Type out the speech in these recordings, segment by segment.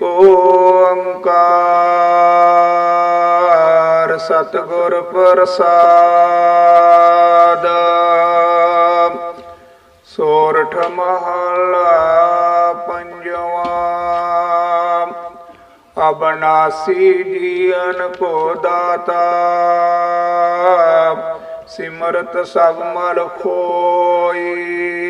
ਕੋ ਓੰਕਾਰ ਸਤਿਗੁਰ ਪ੍ਰਸਾਦ। ਸੋਰਠ ਮਹਲਾ ਪੰਜਵਾ। ਅਬਨਾਸੀ ਜੀਵਨ ਕੋ ਦਾਤਾ। ਸਿਮਰਤ ਸਭ ਮਲ ਖੋਈ।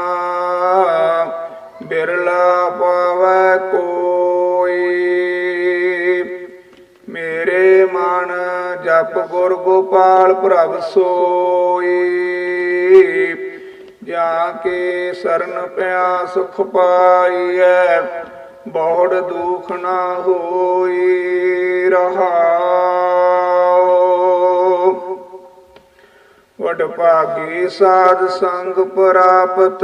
ਬਿਰਲਾ ਪਾਵੈ ਕੋਈ। ਮੇਰੇ ਮਨ ਜਪ ਗੁਰ ਗੋਪਾਲ ਪ੍ਰਭ ਸੋਈ। ਜਾ ਕੇ ਸਰਨ ਪਿਆ ਸੁਖ ਪਾਈਐ ਬਹੁੜ ਦੁਖ ਨਾ ਹੋਈ ਰਹਾਉ ਵਡ ਭਾਗੀ ਸਾਧ ਸੰਗ ਪ੍ਰਾਪਤ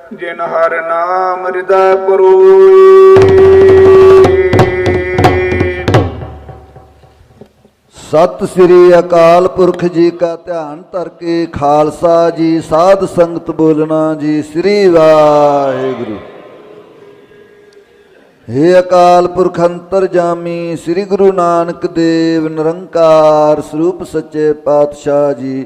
ਜਿਨ ਹਰ ਨਾਮ ਹਿਰਦੈ ਪਰੋਈ। ਸਤਿ ਸ੍ਰੀ ਅਕਾਲ ਪੁਰਖ ਜੀ ਕਾ ਧਿਆਨ ਧਰ ਕੇ ਖਾਲਸਾ ਜੀ, ਸਾਧ ਸੰਗਤ ਬੋਲਣਾ ਜੀ, ਸ੍ਰੀ ਵਾਹਿਗੁਰੂ। ਹੇ ਅਕਾਲ ਪੁਰਖ ਅੰਤਰ ਜਾਮੀ ਸ੍ਰੀ ਗੁਰੂ ਨਾਨਕ ਦੇਵ, ਨਿਰੰਕਾਰ ਸਰੂਪ ਸੱਚੇ ਪਾਤਸ਼ਾਹ ਜੀ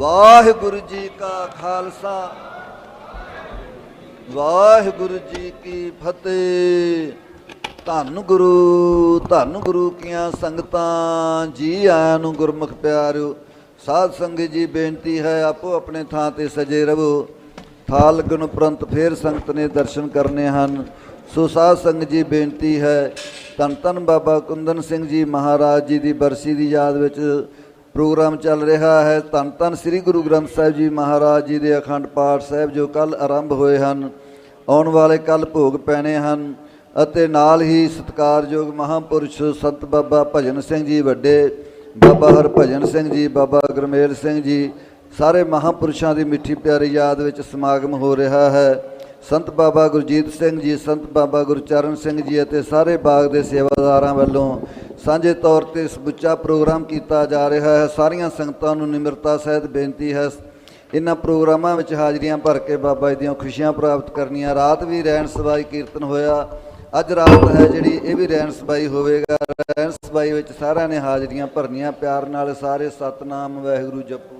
ਵਾਹਿਗੁਰੂ ਜੀ ਕਾ ਖਾਲਸਾ। ਵਾਹਿਗੁਰੂ ਜੀ ਕੀ ਫਤਿਹ। ਧੰਨ ਗੁਰੂ ਧੰਨ ਗੁਰੂ ਕੀਆਂ ਸੰਗਤਾਂ, ਜੀ ਆਇਆਂ ਨੂੰ ਗੁਰਮੁਖ ਪਿਆਰਿਓ। ਸਾਧ ਸੰਗਤ ਜੀ, ਬੇਨਤੀ ਹੈ ਆਪੋ ਆਪਣੇ ਥਾਂ ਤੇ ਸਜੇ ਰਹੋ। ਥਾਲ ਲੱਗਣ ਉਪਰੰਤ ਫੇਰ ਸੰਗਤ ਨੇ ਦਰਸ਼ਨ ਕਰਨੇ ਹਨ। ਸੋ ਸਾਧ ਸੰਗਤ ਜੀ, ਬੇਨਤੀ ਹੈ, ਧੰਨ ਧੰਨ ਬਾਬਾ ਕੁੰਦਨ ਸਿੰਘ ਜੀ ਮਹਾਰਾਜ ਜੀ ਦੀ ਬਰਸੀ ਦੀ ਯਾਦ ਵਿੱਚ ਪ੍ਰੋਗਰਾਮ ਚੱਲ ਰਿਹਾ ਹੈ। ਧੰਨ ਧੰਨ ਸ੍ਰੀ ਗੁਰੂ ਗ੍ਰੰਥ ਸਾਹਿਬ ਜੀ ਮਹਾਰਾਜ ਜੀ ਦੇ ਅਖੰਡ ਪਾਠ ਸਾਹਿਬ ਜੋ ਕੱਲ ਆਰੰਭ ਹੋਏ ਹਨ, ਆਉਣ ਵਾਲੇ ਕੱਲ ਭੋਗ ਪੈਣੇ ਹਨ ਅਤੇ ਨਾਲ ਹੀ ਸਤਿਕਾਰਯੋਗ ਮਹਾਪੁਰਸ਼ ਸੰਤ ਬਾਬਾ ਭਜਨ ਸਿੰਘ ਜੀ ਵੱਡੇ, ਬਾਬਾ ਹਰਭਜਨ ਸਿੰਘ ਜੀ, ਬਾਬਾ ਗੁਰਮੇਲ ਸਿੰਘ ਜੀ, ਸਾਰੇ ਮਹਾਪੁਰਸ਼ਾਂ ਦੀ ਮਿੱਠੀ ਪਿਆਰੀ ਯਾਦ ਵਿੱਚ ਸਮਾਗਮ ਹੋ ਰਿਹਾ ਹੈ। ਸੰਤ ਬਾਬਾ ਗੁਰਜੀਤ ਸਿੰਘ ਜੀ, ਸੰਤ ਬਾਬਾ ਗੁਰਚਰਨ ਸਿੰਘ ਜੀ ਅਤੇ ਸਾਰੇ ਬਾਗ ਦੇ ਸੇਵਾਦਾਰਾਂ ਵੱਲੋਂ ਸਾਂਝੇ ਤੌਰ ਤੇ ਸਮੁੱਚਾ ਪ੍ਰੋਗਰਾਮ ਕੀਤਾ ਜਾ ਰਿਹਾ ਹੈ। ਸਾਰੀਆਂ ਸੰਗਤਾਂ ਨੂੰ ਨਿਮਰਤਾ ਸਹਿਤ ਬੇਨਤੀ ਹੈ। ਇਹਨਾਂ ਪ੍ਰੋਗਰਾਮਾਂ ਵਿੱਚ ਹਾਜ਼ਰੀਆਂ ਭਰ ਕੇ ਬਾਬਾ ਜੀ ਦੀਆਂ ਖੁਸ਼ੀਆਂ ਪ੍ਰਾਪਤ ਕਰਨੀਆਂ। ਰਾਤ ਵੀ ਰਹਿਣ ਸਬਾਈ ਕੀਰਤਨ ਹੋਇਆ। ਅੱਜ ਰਾਤ ਹੈ ਜਿਹੜੀ, ਇਹ ਵੀ ਰਹਿਣ ਸਬਾਈ ਹੋਵੇਗਾ। ਰਹਿਣ ਸਬਾਈ ਵਿੱਚ ਸਾਰਿਆਂ ਨੇ ਹਾਜ਼ਰੀਆਂ ਭਰਨੀਆਂ। ਪਿਆਰ ਨਾਲ ਸਾਰੇ ਸਤਨਾਮ, ਵਾਹਿਗੁਰੂ ਜਪੋ।